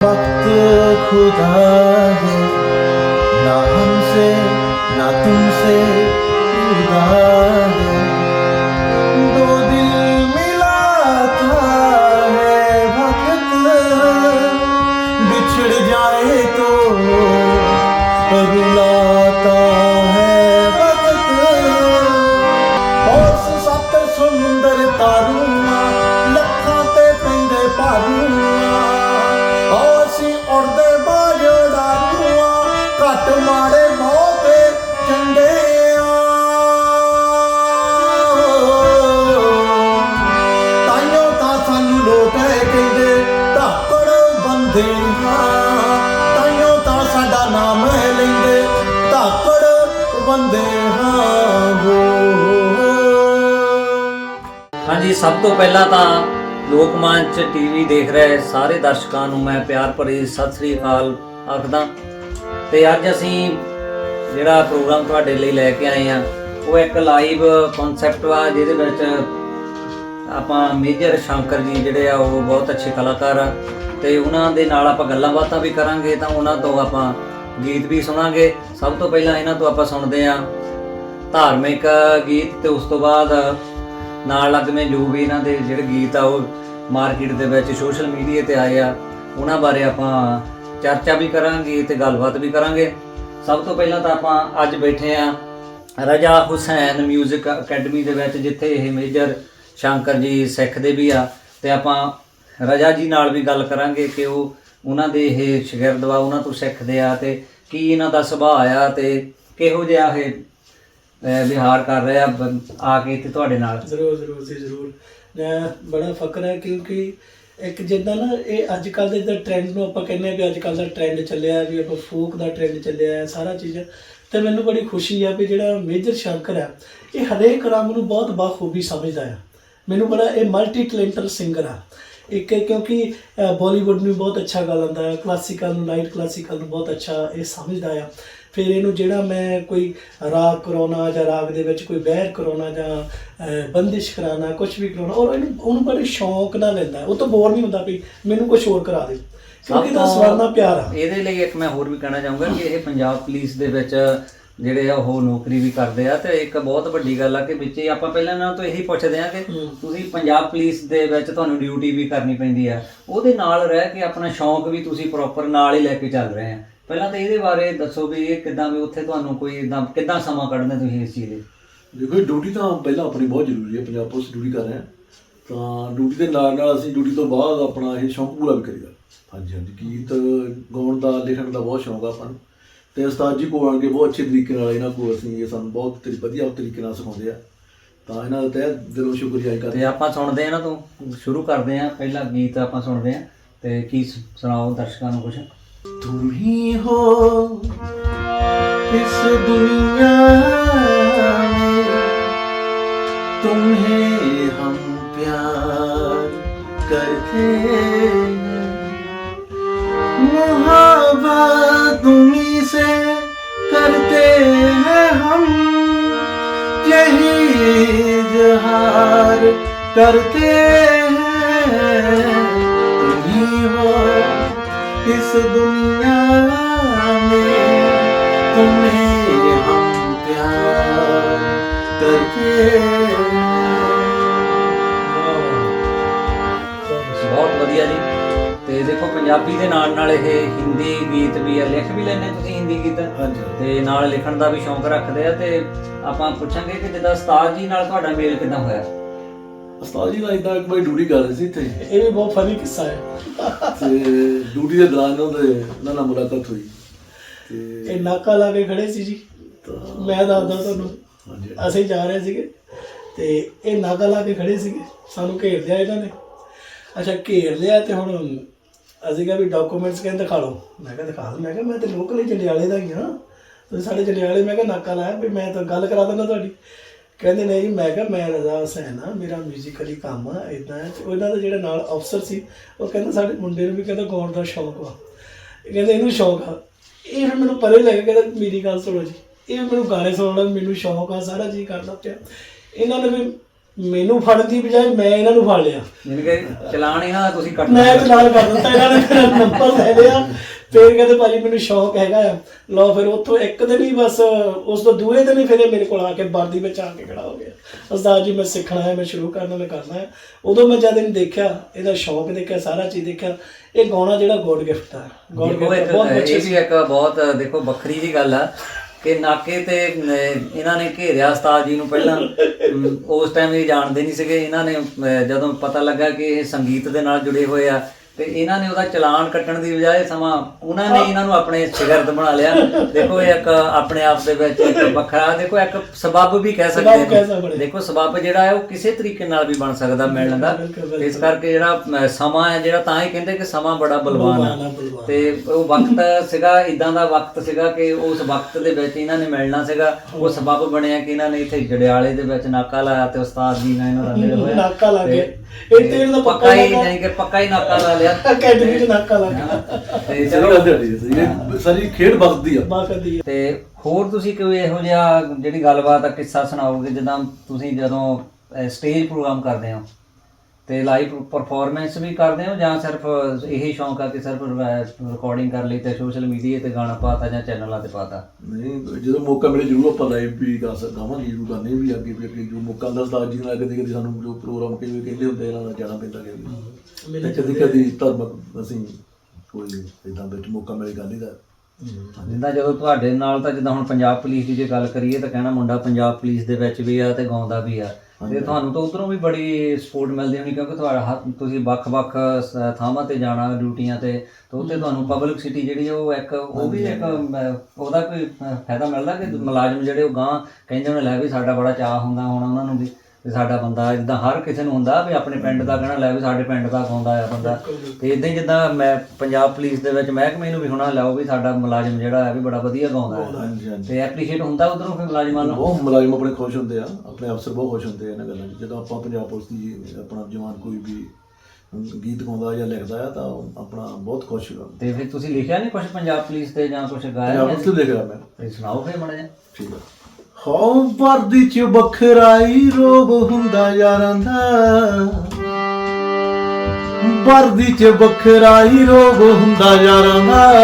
वक्त खुदा है ना हमसे ना तुमसे जुदा ਸਭ ਤੋਂ ਪਹਿਲਾਂ ਤਾਂ ਲੋਕ ਮੰਚ ਟੀਵੀ ਦੇਖ ਰਹੇ ਸਾਰੇ ਦਰਸ਼ਕਾਂ ਨੂੰ ਮੈਂ ਪਿਆਰ ਭਰੀ ਸਤਿ ਸ੍ਰੀ ਅਕਾਲ ਆਖਦਾ। ਤੇ ਅੱਜ ਅਸੀਂ ਜਿਹੜਾ ਪ੍ਰੋਗਰਾਮ ਤੁਹਾਡੇ ਲਈ ਲੈ ਕੇ ਆਏ ਆ, ਉਹ ਇੱਕ ਲਾਈਵ ਕਨਸੈਪਟ ਆ ਜਿਹਦੇ ਵਿੱਚ ਆਪਾਂ ਮੇਜਰ ਸ਼ੰਕਰ ਜੀ ਜਿਹੜੇ ਆ, ਉਹ ਬਹੁਤ ਅੱਛੇ ਕਲਾਕਾਰ ਆ। ਤੇ ਉਹਨਾਂ ਦੇ ਨਾਲ ਆਪਾਂ ਗੱਲਾਂ ਬਾਤਾਂ ਵੀ ਕਰਾਂਗੇ, ਤਾਂ ਉਹਨਾਂ ਤੋਂ ਆਪਾਂ ਗੀਤ ਵੀ ਸੁਣਾਂਗੇ। ਸਭ ਤੋਂ ਪਹਿਲਾਂ ਇਹਨਾਂ ਤੋਂ ਆਪਾਂ ਸੁਣਦੇ ਆ ਧਾਰਮਿਕ ਗੀਤ ਤੇ ਉਸ ਤੋਂ ਬਾਅਦ ਨਾਲ ਲੱਗਵੇਂ ਜੋ ਵੀ ਇਹਨਾਂ ਦੇ ਜਿਹੜੇ ਗੀਤ ਆ ਉਹ ਮਾਰਕੀਟ ਦੇ ਵਿੱਚ ਸੋਸ਼ਲ ਮੀਡੀਆ ਤੇ ਆਏ ਆ, ਉਹਨਾਂ ਬਾਰੇ ਆਪਾਂ ਚਰਚਾ ਵੀ ਕਰਾਂਗੇ ਤੇ ਗੱਲਬਾਤ ਵੀ ਕਰਾਂਗੇ। ਸਭ ਤੋਂ ਪਹਿਲਾਂ ਤਾਂ ਆਪਾਂ ਅੱਜ ਬੈਠੇ ਆ ਰਜਾ ਹੁਸੈਨ 뮤직 ਅਕੈਡਮੀ ਦੇ ਵਿੱਚ, ਜਿੱਥੇ ਇਹ ਮੇਜਰ ਸ਼ੰਕਰ ਜੀ ਸਿੱਖਦੇ ਵੀ ਆ। ਤੇ ਆਪਾਂ ਰਜਾ ਜੀ ਨਾਲ ਵੀ ਗੱਲ ਕਰਾਂਗੇ ਕਿ ਉਹ ਉਹਨਾਂ ਦੇ ਇਹ ਸ਼ਾਗਿਰਦ ਵਾ, ਉਹਨਾਂ ਤੋਂ ਸਿੱਖਦੇ ਆ ਤੇ ਕੀ ਇਹਨਾਂ ਦਾ ਸੁਭਾਅ ਆ ਤੇ ਕਿਹੋ ਜਿਹਾ ਇਹ ਵਿਹਾਰ ਕਰ ਰਹੇ ਆ ਬ- ਆ ਕੇ ਇੱਥੇ ਤੁਹਾਡੇ ਨਾਲ। ਜ਼ਰੂਰ ਜ਼ਰੂਰ ਜੀ, ਜ਼ਰੂਰ। ਮੈਂ ਬੜਾ ਫਕਰ ਹੈ ਕਿਉਂਕਿ ਇੱਕ ਜਿੱਦਾਂ ਨਾ ਇਹ ਅੱਜ ਕੱਲ ਦੇ ਟ੍ਰੈਂਡ ਨੂੰ ਆਪਾਂ ਕਹਿੰਦੇ ਆ ਵੀ ਅੱਜ ਕੱਲ ਦਾ ਟ੍ਰੈਂਡ ਚੱਲਿਆ, ਵੀ ਆਪਾਂ ਫੋਕ ਦਾ ਟ੍ਰੈਂਡ ਚੱਲਿਆ ਹੈ ਸਾਰਾ ਚੀਜ਼ਾਂ। ਤੇ ਮੈਨੂੰ ਬੜੀ ਖੁਸ਼ੀ ਆ ਵੀ ਜਿਹੜਾ ਮੇਜਰ ਸ਼ੰਕਰ ਹੈ ਇਹ ਹਰੇਕ ਰੰਗ ਨੂੰ ਬਹੁਤ ਬਾਖੂਬੀ ਸਮਝਦਾ ਆ। ਮੈਨੂੰ ਬੜਾ ਇਹ ਮਲਟੀ ਟੈਲੈਂਟਡ ਸਿੰਗਰ ਆ। ਇੱਕ ਇਹ ਕਿਉਂਕਿ ਬਾਲੀਵੁੱਡ ਨੂੰ ਬਹੁਤ ਅੱਛਾ ਗਾ ਲੈਂਦਾ ਹੈ ਕਲਾਸੀਕਲ ਨੂੰ ਲਾਈਟ ਕਲਾਸੀਕਲ ਨੂੰ ਬਹੁਤ ਅੱਛਾ ਇਹ ਸਮਝਦਾ ਆ। ਫਿਰ ਇਹਨੂੰ ਜਿਹੜਾ ਮੈਂ ਕੋਈ ਰਾਗ ਕਰਾਉਣਾ ਜਾਂ ਰਾਗ ਦੇ ਵਿੱਚ ਕੋਈ ਬਹਿਰ ਕਰਾਉਣਾ ਜਾਂ ਬੰਦਿਸ਼ ਕਰਾਉਣਾ ਕੁਝ ਵੀ ਕਰਾਉਣਾ ਔਰ ਇਹਨੂੰ ਉਹਨੂੰ ਬੜੇ ਸ਼ੌਂਕ ਨਾਲ ਲੈਂਦਾ ਉਹ ਤਾਂ ਬੋਰ ਨਹੀਂ ਹੁੰਦਾ ਵੀ ਮੈਨੂੰ ਕੁਝ ਹੋਰ ਕਰਾ ਦੇ ਕਿਉਂਕਿ ਤੋਂ- ਸਵਾਲ ਨਾਲ ਪਿਆਰ ਆ। ਇਹਦੇ ਲਈ ਇੱਕ ਮੈਂ ਹੋਰ ਵੀ ਕਹਿਣਾ ਚਾਹੂੰਗਾ ਕਿ ਇਹ ਪੰਜਾਬ ਪੁਲਿਸ ਦੇ ਵਿੱਚ ਜਿਹੜੇ ਆ ਉਹ ਨੌਕਰੀ ਵੀ ਕਰਦੇ ਆ ਤੇ ਇੱਕ ਬਹੁਤ ਵੱਡੀ ਗੱਲ ਆ ਕਿ ਵਿੱਚ ਹੀ ਆਪਾਂ ਪਹਿਲਾਂ ਇਹਨਾਂ ਤੋਂ ਇਹੀ ਪੁੱਛਦੇ ਆ ਕਿ। ਤੁਸੀਂ ਪੰਜਾਬ ਪੁਲਿਸ ਦੇ ਵਿੱਚ ਤੁਹਾਨੂੰ ਡਿਊਟੀ ਵੀ ਕਰਨੀ ਪੈਂਦੀ ਆ। ਉਹਦੇ ਨਾਲ ਰਹਿ ਕੇ ਆਪਣਾ ਸ਼ੌਂਕ ਵੀ ਤੁਸੀਂ ਪ੍ਰੋਪਰ ਨਾਲ ਹੀ ਲੈ ਕੇ ਚੱਲ ਰਹੇ ਆ। ਪਹਿਲਾਂ ਤਾਂ ਇਹਦੇ ਬਾਰੇ ਦੱਸੋ ਵੀ ਇਹ ਕਿਦਾਂ ਵੀ ਉੱਥੇ ਤੁਹਾਨੂੰ ਕੋਈ ਇਦਾਂ ਕਿਦਾਂ ਸਮਾਂ ਕੱਢਦੇ ਤੁਸੀਂ ਇਸ ਚੀਜ਼ ਲਈ ਦੇਖੋ ਡਿਊਟੀ ਤਾਂ ਪਹਿਲਾਂ ਆਪਣੀ ਬਹੁਤ ਜ਼ਰੂਰੀ ਹੈ ਪੰਜਾਬ ਪੁਲਿਸ ਡਿਊਟੀ ਕਰ ਰਹੇ ਹਾਂ। ਤਾਂ ਡਿਊਟੀ ਦੇ ਨਾਲ ਨਾਲ ਅਸੀਂ ਡਿਊਟੀ ਤੋਂ ਬਾਅਦ ਆਪਣਾ ਇਹ ਸ਼ੌਂਕ ਪੂਰਾ ਵੀ ਕਰੀਦਾ। ਹਾਂਜੀ ਹਾਂਜੀ ਗੀਤ ਗਾਉਣ ਦਾ ਲਿਖਣ ਦਾ ਬਹੁਤ ਸ਼ੌਂਕ ਆ ਆਪਾਂ ਨੂੰ। ਤੇ ਉਸਤਾਦ ਜੀ ਕੋਲ ਆਣ ਕੇ ਬਹੁਤ ਅੱਛੇ ਤਰੀਕੇ ਨਾਲ ਇਹਨਾਂ ਕੋਲ ਅਸੀਂ ਇਹ ਸਾਨੂੰ ਬਹੁਤ ਤਰੀ ਵਧੀਆ ਤਰੀਕੇ ਨਾਲ ਸਿਖਾਉਂਦੇ ਆ। ਤਾਂ ਇਹਨਾਂ ਦਾ ਤਹਿ ਦਿਲੋਂ ਸ਼ੁਕਰੀਆ ਤੇ ਕਰਦੇ ਹਾਂ ਆਪਾਂ ਸੁਣਦੇ ਆ ਇਹਨਾਂ ਤੋਂ ਸ਼ੁਰੂ ਕਰਦੇ ਆ ਪਹਿਲਾ ਗੀਤ ਆਪਾਂ ਸੁਣਦੇ ਆ ਤੇ ਕੀ ਸੁਣਾਓ ਦਰਸ਼ਕਾਂ ਨੂੰ ਕੁਝ तुम ही हो इस दुनिया में। तुम्हें हम प्यार करते मोहब्बत तुम्ही से करते हैं हम। यही इजहार करते इस दुनिया में तुम्हें हम प्यार करते हैं ਬਹੁਤ ਵਧੀਆ ਜੀ ਤੇ ਦੇਖੋ ਪੰਜਾਬੀ ਦੇ ਨਾਲ ਨਾਲ ਇਹ ਹਿੰਦੀ ਗੀਤ ਵੀ ਆ ਲਿਖ ਵੀ ਲੈਂਦੇ ਤੁਸੀਂ ਹਿੰਦੀ ਗੀਤ ਹਾਂਜੀ ਤੇ ਨਾਲ ਲਿਖਣ ਦਾ ਵੀ ਸ਼ੌਂਕ ਰੱਖਦੇ ਆ ਤੇ ਆਪਾਂ ਪੁੱਛਾਂਗੇ ਕਿ ਜਿੱਦਾਂ ਉਸਤਾਦ ਜੀ ਨਾਲ ਤੁਹਾਡਾ ਮੇਲ ਕਿਦਾਂ ਹੋਇਆ ਉਸਤਾਦ ਜੀ ਦਾ ਇਦਾਂ ਇੱਕ ਵਾਰੀ ਡਿਊਟੀ ਕਰ ਰਹੇ ਸੀ ਇੱਥੇ। ਇਹ ਵੀ ਬਹੁਤ ਫਨੀ ਕਿੱਸਾ ਹੈ। ਤੇ ਡਿਊਟੀ ਦੇ ਦੌਰਾਨ ਉਹਨਾਂ ਦੇ ਉਹਨਾਂ ਨਾਲ ਮੁਲਾਕਾਤ ਹੋਈ। ਤੇ ਇਹ ਨਾਕਾ ਲਾ ਕੇ ਖੜੇ ਸੀ ਜੀ। ਮੈਂ ਦੱਸਦਾ ਤੁਹਾਨੂੰ। ਅਸੀਂ ਜਾ ਰਹੇ ਸੀਗੇ। ਤੇ ਇਹ ਨਾਗਾ ਲਾ ਕੇ ਖੜੇ ਸੀਗੇ। ਸਾਨੂੰ ਘੇਰ ਲਿਆ ਇਹਨਾਂ ਨੇ। ਅੱਛਾ ਘੇਰ ਲਿਆ ਤੇ ਹੁਣ ਅਸੀਂ ਕਿਹਾ ਵੀ ਡਾਕੂਮੈਂਟਸ ਕਹਿੰਦੇ ਦਿਖਾ ਲਓ। ਮੈਂ ਕਿਹਾ ਦਿਖਾ ਦਿਓ ਮੈਂ ਕਿਹਾ ਮੈਂ ਤੇ ਲੋਕਲ ਹੀ ਜੰਡਿਆਲੇ ਦਾ ਹੀ ਹਾਂ। ਤੁਸੀਂ ਸਾਡੇ ਜੰਡਿਆਲੇ ਮੈਂ ਕਿਹਾ ਨਾਕਾ ਲਾਇਆ ਵੀ ਮੈਂ ਤਾਂ ਗੱਲ ਕਰਾ ਦਿੰਦਾ ਤੁਹਾਡੀ। ਕਹਿੰਦੇ ਨਹੀਂ ਮੈਂ ਕਿਹਾ ਮੈਂ ਰਜ਼ਾ ਹੁਸੈਨ ਆ ਮੇਰਾ ਮਿਊਜ਼ੀਕਲੀ ਕੰਮ ਆ ਇਦਾਂ ਹੈ। ਤੇ ਉਹਨਾਂ ਦਾ ਜਿਹੜਾ ਨਾਲ ਅਫਸਰ ਸੀ ਉਹ ਕਹਿੰਦਾ ਸਾਡੇ ਮੁੰਡੇ ਨੂੰ ਵੀ ਕਹਿੰਦਾ ਗਾਉਣ ਦਾ ਸ਼ੌਕ ਇਹ ਕਹਿੰਦੇ ਇਹਨੂੰ ਸ਼ੌਕ ਆ। ਇਹ ਫਿਰ ਮੈਨੂੰ ਪਰੇ ਲੱਗ ਗਿਆ ਕਹਿੰਦਾ ਮੇਰੀ ਗੱਲ ਸੁਣੋ ਜੀ। ਇਹ ਮੈਨੂੰ ਗਾਣੇ ਸੁਣਨ ਦਾ ਮੈਨੂੰ ਸ਼ੌਕ ਆ ਸਾਰਾ ਜੀ ਕਰਦਾ ਪਿਆ। ਇਹਨਾਂ ਨੇ ਵੀ ਮੈਨੂੰ ਫੜਨ ਦੀ ਬਜਾਏ ਮੈਂ ਇਹਨਾਂ ਨੂੰ ਫੜ ਲਿਆ। ਜਿਨ ਕਿ ਇਹਨਾਂ ਦਾ ਤੁਸੀਂ ਕੱਟ ਮੈਂ ਚਲਾਨ ਕਰ ਦਿੱਤਾ ਇਹਨਾਂ ਨੇ ਮੇਰਾ ਨੰਬਰ ਲੈ ਲਿਆ। ਫਿਰ ਕਹਿੰਦੇ ਭਾਜੀ ਮੈਨੂੰ ਸ਼ੌਕ ਹੈਗਾ ਆ। ਲਓ ਫਿਰ ਉੱਥੋਂ ਇੱਕ ਦਿਨ ਹੀ ਬਸ ਉਸ ਤੋਂ ਦੂਏ ਦਿਨ ਹੀ ਫਿਰ ਇਹ ਮੇਰੇ ਕੋਲ ਆ ਕੇ ਵਰਦੀ ਵਿੱਚ ਆ ਕੇ ਖੜਾ ਹੋ ਗਿਆ। ਉਸਤਾਦ ਜੀ ਮੈਂ ਸਿੱਖਣਾ ਹੈ ਮੈਂ ਸ਼ੁਰੂ ਕਰਨਾ ਮੈਂ ਕਰਨਾ ਹੈ। ਉਦੋਂ ਮੈਂ ਜਦ ਇਹਨੂੰ ਦੇਖਿਆ ਇਹਦਾ ਸ਼ੌਕ ਦੇਖਿਆ ਸਾਰਾ ਚੀਜ਼ ਦੇਖਿਆ ਇਹ ਗਾਉਣਾ ਜਿਹੜਾ ਗੋਡ ਗਿਫਟ ਆ। ਗੋਡ ਗਿਫਟ ਬਹੁਤ ਇਹ ਅੱਛੇ ਵੀ ਇੱਕ ਬਹੁਤ ਦੇਖੋ ਵੱਖਰੀ ਜੀ ਗੱਲ ਆ ਕਿ ਨਾਕੇ ਤੇ ਇਹਨਾਂ ਨੇ ਘੇਰਿਆ ਉਸਤਾਦ ਜੀ ਨੂੰ ਪਹਿਲਾਂ। ਉਸ ਟਾਈਮ ਇਹ ਜਾਣਦੇ ਨਹੀਂ ਸੀਗੇ। ਇਹਨਾਂ ਨੇ ਜਦੋਂ ਪਤਾ ਲੱਗਾ ਕਿ ਇਹ ਸੰਗੀਤ ਦੇ ਨਾਲ ਜੁੜੇ ਹੋਏ ਆ ਤੇ ਇਹਨਾਂ ਨੇ ਉਹਦਾ ਚਲਾਨ ਕੱਟਣ ਦੀ ਬਜਾਏ ਸਮਾਂ ਉਹਨਾਂ ਨੇ ਇਹਨਾਂ ਨੂੰ ਆਪਣੇ ਸ਼ਗਿਰਦ ਬਣਾ ਲਿਆ। ਦੇਖੋ ਇਹ ਇੱਕ ਆਪਣੇ ਆਪ ਦੇ ਵਿੱਚ ਇੱਕ ਵੱਖਰਾ ਦੇਖੋ ਇੱਕ ਸਬੱਬ ਵੀ ਕਹਿ ਸਕਦੇ ਨੇ। ਦੇਖੋ ਸਬੱਬ ਜਿਹੜਾ ਹੈ ਉਹ ਕਿਸੇ ਤਰੀਕੇ ਨਾਲ ਵੀ ਬਣ ਸਕਦਾ ਮਿਲਣ ਦਾ। ਇਸ ਕਰਕੇ ਜਿਹੜਾ ਸਮਾਂ ਹੈ ਜਿਹੜਾ ਤਾਂ ਹੀ ਕਹਿੰਦੇ ਕਿ ਸਮਾਂ ਬੜਾ ਬਲਵਾਨ ਹੈ। ਤੇ ਉਹ ਵਕਤ ਸੀਗਾ ਇਦਾਂ ਦਾ ਵਕਤ ਸੀਗਾ ਕਿ ਉਸ ਵਕਤ ਦੇ ਵਿੱਚ ਇਹਨਾਂ ਨੇ ਮਿਲਣਾ ਸੀਗਾ। ਉਹ ਸਬਬ ਬਣਿਆ ਕਿ ਇਹਨਾਂ ਨੇ ਇੱਥੇ ਜੜਿਆਲੇ ਦੇ ਵਿੱਚ ਨਾਕਾ ਲਾਇਆ ਤੇ ਉਸਤਾਦ ਜੀ ਨਾਲ ਇਹਨਾਂ ਦਾ ਮਿਲ ਹੋਇਆ। ਨਾਕਾ ਲਾ ਤੇ- ਗਿਆ। ਇਹ ਤੇਲ ਦਾ ਪੱਕਾ ਹੀ। ਯਾਨੀ ਕਿ ਪੱਕਾ ਹੀ ਨਾਕਾ ਲਾ ਲਿਆ। ਅਕੈਡਮੀ ਚ ਨਾਕਾ ਲਾ ਗਿਆ ਤੇ ਚਲੋ ਇਹ ਸਾਰੀ ਖੇਡ ਤੇ ਹੋਰ ਤੁਸੀਂ ਕੋਈ ਇਹੋ ਜਿਹਾ ਜਿਹੜੀ ਗੱਲਬਾਤ ਆ ਕਿੱਸਾ ਸੁਣਾਓਗੇ ਜਿੱਦਾਂ ਤੁਸੀਂ ਜਦੋਂ ਸਟੇਜ ਪ੍ਰੋਗਰਾਮ ਕਰਦੇ ਹੋ? ਤੇ ਲਾਈਵ ਪਰਫਾਰਮੈਂਸ ਵੀ ਕਰਦੇ ਹੋ ਜਾਂ ਸਿਰਫ ਇਹੀ ਸ਼ੌਂਕ ਆ ਕਿ ਸਿਰਫ ਰਿਕਾਰਡਿੰਗ ਕਰ ਲਈ ਤੇ ਸੋਸ਼ਲ ਮੀਡੀਆ ਤੇ ਗਾਣਾ ਪਾਤਾ ਜਾਂ ਚੈਨਲਾਂ ਤੇ ਪਾਤਾ? ਨਹੀਂ ਜਦੋਂ ਮੌਕਾ ਮਿਲੇ ਜ਼ਰੂਰ ਆਪਾਂ ਲਾਈਵ ਵੀ ਕਰ ਸਕਾਂਗੇ ਜ਼ਰੂਰ ਕਰਨੇ ਵੀ ਅੱਗੇ ਵੀ ਅੱਗੇ ਜੋ ਮੌਕਾ। ਦਾ ਉਸਤਾਦ ਜੀ ਨਾਲ ਕਦੇ ਕਦੇ ਸਾਨੂੰ ਜੋ ਪ੍ਰੋਗਰਾਮ ਕਿਵੇਂ ਕਹਿੰਦੇ ਹੁੰਦੇ ਇਹਨਾਂ ਦਾ ਜਾਣਾ ਪੈਂਦਾ ਕਿ ਮਿਲੇ ਕਦੀ ਕਦੀ ਧਰਮਕ ਅਸੀਂ ਕੋਈ ਇਦਾਂ ਵਿੱਚ ਮੌਕਾ ਮਿਲੇ ਗੱਲ ਨਹੀਂ ਦਾ। ਜਿੱਦਾਂ ਜਦੋਂ ਤੁਹਾਡੇ ਨਾਲ ਤਾਂ ਜਿੱਦਾਂ ਹੁਣ ਪੰਜਾਬ ਪੁਲਿਸ ਦੀ ਜੇ ਗੱਲ ਕਰੀਏ ਤਾਂ ਕਹਿਣਾ ਮੁੰਡਾ ਪੰਜਾਬ ਪੁਲਿਸ ਦੇ ਵਿੱਚ ਵੀ ਆ ਤੇ ਗਾਉਂਦਾ ਵੀ ਆ। ਤੇ ਤੁਹਾਨੂੰ ਤਾਂ ਉਧਰੋਂ ਵੀ ਬੜੀ ਸਪੋਰਟ ਮਿਲਦੀ ਹੋਣੀ ਕਿਉਂਕਿ ਤੁਹਾਡਾ ਹੱਥ ਤੁਸੀਂ ਵੱਖ-ਵੱਖ ਸ- ਥਾਵਾਂ ਤੇ ਜਾਣਾ ਡਿਊਟੀਆਂ ਤੇ ਤੇ ਉੱਥੇ ਤੁਹਾਨੂੰ ਪਬਲਿਕ ਸਿਟੀ ਜਿਹੜੀ ਉਹ ਇੱਕ ਉਹ ਵੀ ਇੱਕ ਅਮ, ਉਹਦਾ ਕੋਈ ਅ, ਫਾਇਦਾ ਮਿਲਦਾ ਕਿ ਮੁਲਾਜ਼ਮ ਜਿਹੜੇ ਉਹ ਗਾਂ ਕਹਿੰਦੇ ਨੇ ਲੈ ਵੀ ਸਾਡਾ ਬੜਾ ਚਾਹ ਹੁੰਦਾ ਹੁਣ ਉਹਨਾਂ ਨੂੰ ਵੀ? ਵੀ ਸਾਡਾ ਬੰਦਾ ਜਿੱਦਾਂ ਹਰ ਕਿਸੇ ਨੂੰ ਹੁੰਦਾ ਵੀ ਆਪਣੇ ਪਿੰਡ ਦਾ ਕਹਿਣਾ ਲੈ ਵੀ ਸਾਡੇ ਪਿੰਡ ਦਾ ਗਾਉਂਦਾ ਆ ਬੰਦਾ। ਤੇ ਇਦਾਂ ਹੀ ਜਿੱਦਾਂ ਮੈਂ ਪੰਜਾਬ ਪੁਲਿਸ ਦੇ ਵਿੱਚ ਮਹਿਕਮੇ ਨੂੰ ਵੀ ਹੁਣਾ ਲਾਓ ਵੀ ਸਾਡਾ ਮੁਲਾਜ਼ਮ ਜਿਹੜਾ ਹੈ ਵੀ ਬੜਾ ਵਧੀਆ ਗਾਉਂਦਾ ਹੈ ਤੇ ਐਪਰੀਸ਼ੀਏਟ ਹੁੰਦਾ ਉਧਰੋਂ ਫਿਰ ਮੁਲਾਜ਼ਮਾਂ ਨੂੰ? ਬਹੁਤ ਮੁਲਾਜ਼ਮ ਆਪਣੇ ਖੁਸ਼ ਹੁੰਦੇ ਆ ਆਪਣੇ ਅਫਸਰ ਬਹੁਤ ਖੁਸ਼ ਹੁੰਦੇ ਆ ਇਹਨਾਂ ਗੱਲਾਂ 'ਚ। ਜਦੋਂ ਆਪਾਂ ਪੰਜਾਬ ਪੁਲਿਸ ਦੀ ਆਪਣਾ ਜਵਾਨ ਕੋਈ ਵੀ ਗੀਤ ਗਾਉਂਦਾ ਜਾਂ ਲਿਖਦਾ ਆ ਤਾਂ ਉਹ ਆਪਣਾ ਬਹੁਤ ਖੁਸ਼ ਹੁੰਦਾ ਤੇ ਫਿਰ ਤੁਸੀਂ ਲਿਖਿਆ ਨਹੀਂ ਕੁਝ ਪੰਜਾਬ ਪੁਲਿਸ ਤੇ ਜਾਂ ਕੁਝ ਗਾਇਆ ਪੰਜਾਬ ਨਹੀਂ? ਪੁਲਿਸ ਤੇ ਲਿਖ ਰਿਹਾ ਮੈਂ ਸੁਣਾਓ ਫਿਰ ਮੜਾ ਜਿਹਾ। ਠੀਕ ਆ। ਹੋ ਵਰਦੀ ਚ ਬਖਰਾਈ ਰੋਬ ਹੁੰਦਾ ਯਾਰਾਂ ਦਾ। ਵਰਦੀ ਚ ਬਖਰਾਈ ਰੋਬ ਹੁੰਦਾ ਯਾਰਾਂ ਦਾ।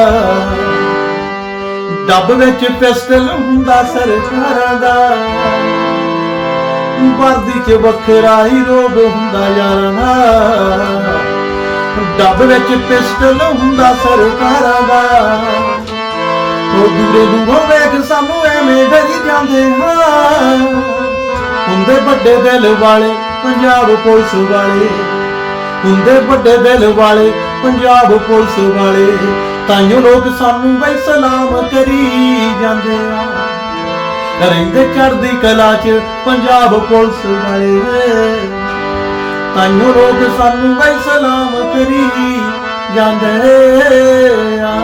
ਡੱਬ ਵਿੱਚ ਪਿਸਟਲ ਹੁੰਦਾ ਸਰਕਾਰਾਂ ਦਾ। ਵਰਦੀ ਚ ਬਖਰਾਈ ਰੋਗ ਹੁੰਦਾ ਯਾਰਾਂ ਦਾ। ਡੱਬ ਵਿੱਚ ਪਿਸਟਲ ਹੁੰਦਾ ਸਰਕਾਰਾਂ ਦਾ। ਉਹ ਦੂਰੋਂ ਦੂਰੋਂ ਵੇਖ ਸਾਨੂੰ ਐਵੇਂ ਡਰੀ ਜਾਂਦੇ ਹਾਂ। ਹੁੰਦੇ ਵੱਡੇ ਦਿਲ ਵਾਲੇ ਪੰਜਾਬ ਪੁਲਿਸ ਵਾਲੇ। ਹੁੰਦੇ ਵੱਡੇ ਦਿਲ ਵਾਲੇ ਪੰਜਾਬ ਪੁਲਿਸ ਵਾਲੇ। ਤਾਈਓ ਲੋਕ ਸਾਨੂੰ ਬਈ ਸਲਾਮ ਕਰੀ ਜਾਂਦੇ ਆ ਰਹਿੰਦੇ ਚੜ੍ਹਦੀ ਕਲਾ ਚ ਪੰਜਾਬ ਪੁਲਿਸ ਵਾਲੇ। ਤਾਈਓ ਲੋਕ ਸਾਨੂੰ ਬਈ ਸਲਾਮ ਕਰੀ ਜਾਂਦੇ ਆ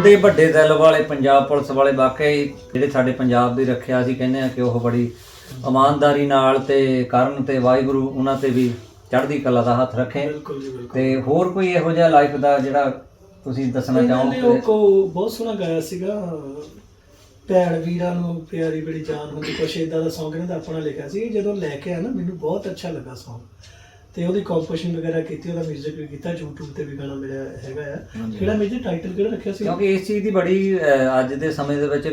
ਹੁੰਦੇ ਵੱਡੇ ਦਿਲ ਵਾਲੇ ਪੰਜਾਬ ਪੁਲਿਸ ਵਾਲੇ ਵਾਕਈ ਜਿਹੜੇ ਸਾਡੇ ਪੰਜਾਬ ਦੀ ਰੱਖਿਆ ਸੀ ਕਹਿੰਦੇ ਆ ਕਿ ਉਹ ਬੜੀ ਇਮਾਨਦਾਰੀ ਨਾਲ ਤੇ ਕਰਨ ਤੇ ਵਾਹਿਗੁਰੂ ਉਹਨਾਂ ਤੇ ਵੀ ਚੜ੍ਹਦੀ ਕਲਾ ਦਾ ਹੱਥ ਰੱਖੇ। ਤੇ ਹੋਰ ਕੋਈ ਇਹੋ ਜਿਹਾ ਲਾਈਫ ਦਾ ਜਿਹੜਾ ਤੁਸੀਂ ਦੱਸਣਾ ਨੇ ਉਹ ਚਾਹੋਗੇ ਕੋ ਬਹੁਤ ਸੋਹਣਾ ਗਾਇਆ ਸੀਗਾ। ਭੈਣ ਵੀਰਾਂ ਨੂੰ ਪਿਆਰੀ ਬੜੀ ਜਾਨ ਹੁੰਦੀ ਕੁਛ ਇਦਾਂ ਦਾ Song ਇਹਨਾਂ ਦਾ ਆਪਣਾ ਲਿਖਿਆ ਸੀ। ਜਦੋਂ ਲੈ ਕੇ ਆਇਆ ਨਾ ਮੈਨੂੰ ਬਹੁਤ ਅੱਛਾ ਲੱਗਾ Song ਤੇ ਉਹਦੀ ਕੰਪੋਜੀਸ਼ਨ ਵਗੈਰਾ ਕੀਤੀ ਉਹਦਾ 뮤직 ਵੀ ਕੀਤਾ YouTube ਤੇ ਵੀ ਗਾਣਾ ਮੇਰਾ ਹੈਗਾ ਆ। ਕਿਹੜਾ ਮੇਜਰ ਟਾਈਟਲ ਕਿਹੜਾ ਰੱਖਿਆ ਸੀ? ਕਿਉਂਕਿ ਇਸ ਚੀਜ਼ ਦੀ ਬੜੀ ਅੱਜ ਦੇ ਸਮੇਂ ਦੇ ਵਿੱਚ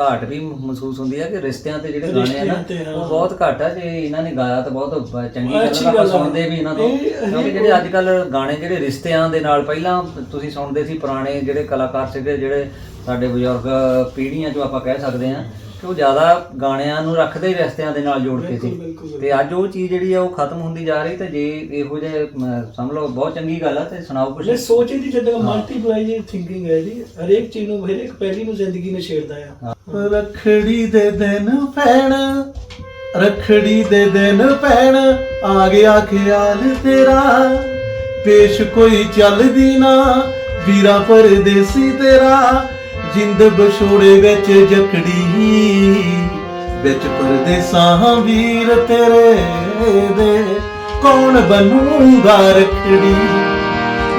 ਘਾਟ ਵੀ ਮਹਿਸੂਸ ਹੁੰਦੀ ਹੈ ਕਿ ਰਿਸ਼ਤਿਆਂ ਤੇ ਜਿਹੜੇ ਗਾਣੇ ਆ ਨਾ ਉਹ ਬਹੁਤ ਘੱਟ ਆ ਜੇ ਇਹਨਾਂ ਨੇ ਗਾਇਆ ਤਾਂ ਬਹੁਤ ਚੰਗੀ ਗੱਲ ਆ ਸੁਣਦੇ ਵੀ ਇਹਨਾਂ ਤੋਂ। ਕਿਉਂਕਿ ਜਿਹੜੇ ਅੱਜ ਕੱਲ ਗਾਣੇ ਜਿਹੜੇ ਰਿਸ਼ਤਿਆਂ ਦੇ ਨਾਲ ਪਹਿਲਾਂ ਤੁਸੀਂ ਸੁਣਦੇ ਸੀ ਪੁਰਾਣੇ ਜਿਹੜੇ ਕਲਾਕਾਰ ਸੀਗੇ ਜਿਹੜੇ ਸਾਡੇ ਬਜ਼ੁਰਗ ਪੀੜ੍ਹੀਆਂ ਚੋਂ ਆਪਾਂ ਕਹਿ ਸਕਦੇ ਆ ਕਿ ਉਹ ਜ਼ਿਆਦਾ ਗਾਣਿਆਂ ਨੂੰ ਰੱਖਦੇ ਹੀ ਰਿਸ਼ਤਿਆਂ ਦੇ ਨਾਲ ਜੋੜ ਕੇ ਸੀ। ਬਿਲਕੁਲ। ਤੇ ਅੱਜ ਉਹ ਚੀਜ਼ ਜਿਹੜੀ ਆ ਉਹ ਖਤਮ ਹੁੰਦੀ ਜਾ ਰਹੀ ਤੇ ਜੇ ਇਹੋ ਜਿਹੇ ਅਮ, ਸਮਝ ਲਓ ਬਹੁਤ ਚੰਗੀ ਗੱਲ ਆ ਤੇ ਸੁਣਾਓ ਕੁਝ ਮੈਂ ਸੋਚ ਇਹਦੀ ਜਿੱਦਾਂ ਮਲਟੀਪਲਾਈ ਜੀ ਥਿੰਕਿੰਗ ਹੈ ਜੀ ਹਰੇਕ ਚੀਜ਼ ਨੂੰ ਹਰੇਕ ਪਹਿਲੀ ਨੂੰ ਜ਼ਿੰਦਗੀ ਨੂੰ ਛੇੜਦਾ ਆ ਰਖੜੀ ਦੇ ਦਿਨ ਪੈਣ ਰਖੜੀ ਦੇ ਦਿਨ ਪੈਣ ਆ ਗਿਆ ਖਿਆਲ ਤੇਰਾ। ਪੇਸ਼ ਕੋਈ ਚੱਲਦੀ ਨਾ ਵੀਰਾ ਪਰਦੇਸੀ ਤੇਰਾ। ਜਿੰਦ ਵਿਛੋੜੇ ਵਿੱਚ ਜਕੜੀ। ਵਿੱਚ ਪਰਦੇਸਾਂ ਵੀਰ ਤੇਰੇ ਦੇ। ਕੌਣ ਬਣੂਗਾ ਰਖੜੀ?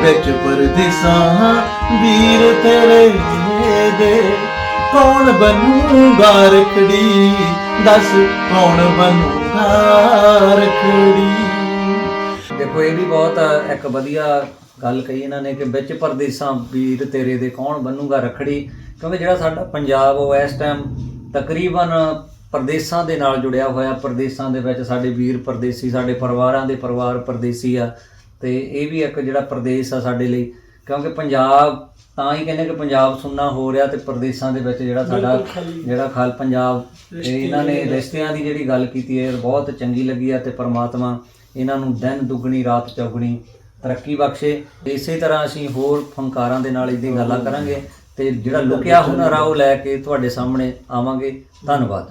ਵਿੱਚ ਪਰਦੇਸਾਂ ਵੀਰ ਤੇਰੇ ਦੇ। ਕੌਣ ਬਣੂਗਾ ਰਖੜੀ? ਦੱਸ ਕੌਣ ਬਣੂਗਾ ਰਖੜੀ? ਦੇਖੋ, ਇਹ ਵੀ ਬਹੁਤ ਇੱਕ ਵਧੀਆ ਗੱਲ ਕਹੀ ਇਹਨਾਂ ਨੇ ਕਿ ਵਿੱਚ ਪਰਦੇਸਾਂ ਵੀਰ ਤੇਰੇ ਦੇ ਕੌਣ ਬੰਨੂਗਾ ਰਖੜੀ? ਕਿਉਂਕਿ ਜਿਹੜਾ ਸਾਡਾ ਪੰਜਾਬ ਉਹ ਇਸ ਟਾਈਮ ਤਕਰੀਬਨ ਪਰਦੇਸਾਂ ਦੇ ਨਾਲ ਜੁੜਿਆ ਹੋਇਆ ਪਰਦੇਸਾਂ ਦੇ ਵਿੱਚ ਸਾਡੇ ਵੀਰ ਪਰਦੇਸੀ ਸਾਡੇ ਪਰਿਵਾਰਾਂ ਦੇ ਪਰਿਵਾਰ ਪਰਦੇਸੀ ਆ ਤੇ ਇਹ ਵੀ ਇੱਕ ਜਿਹੜਾ ਪਰਦੇਸ ਆ ਸਾਡੇ ਲਈ ਕਿਉਂਕਿ ਪੰਜਾਬ ਤਾਂ ਹੀ ਕਹਿੰਦੇ ਕਿ ਪੰਜਾਬ ਸੁੰਨਾ ਹੋ ਰਿਹਾ ਤੇ ਪਰਦੇਸਾਂ ਦੇ ਵਿੱਚ ਜਿਹੜਾ ਸਾਡਾ। ਜਿਹੜਾ ਖਾਲ ਪੰਜਾਬ ਤੇ ਇਹਨਾਂ ਨੇ ਰਿਸ਼ਤਿਆਂ ਦੀ ਜਿਹੜੀ ਗੱਲ ਕੀਤੀ ਹੈ ਬਹੁਤ ਚੰਗੀ ਲੱਗੀ ਆ ਤੇ ਪ੍ਰਮਾਤਮਾ ਇਹਨਾਂ ਨੂੰ ਦਿਨ ਦੁੱਗਣੀ ਰਾਤ ਚੌਗਣੀ ਤਰੱਕੀ ਬਖਸ਼ੇ। ਇਸੇ ਤਰ੍ਹਾਂ ਅਸੀਂ ਹੋਰ ਫਨਕਾਰਾਂ ਦੇ ਨਾਲ ਇਹਦੀ ਗੱਲਾਂ ਕਰਾਂਗੇ। ਤੇ ਜਿਹੜਾ ਲੁਕਿਆ ਹੁਨਰ ਆ ਉਹ ਲੈ ਕੇ ਤੁਹਾਡੇ ਸਾਹਮਣੇ ਆਵਾਂਗੇ। ਧੰਨਵਾਦ।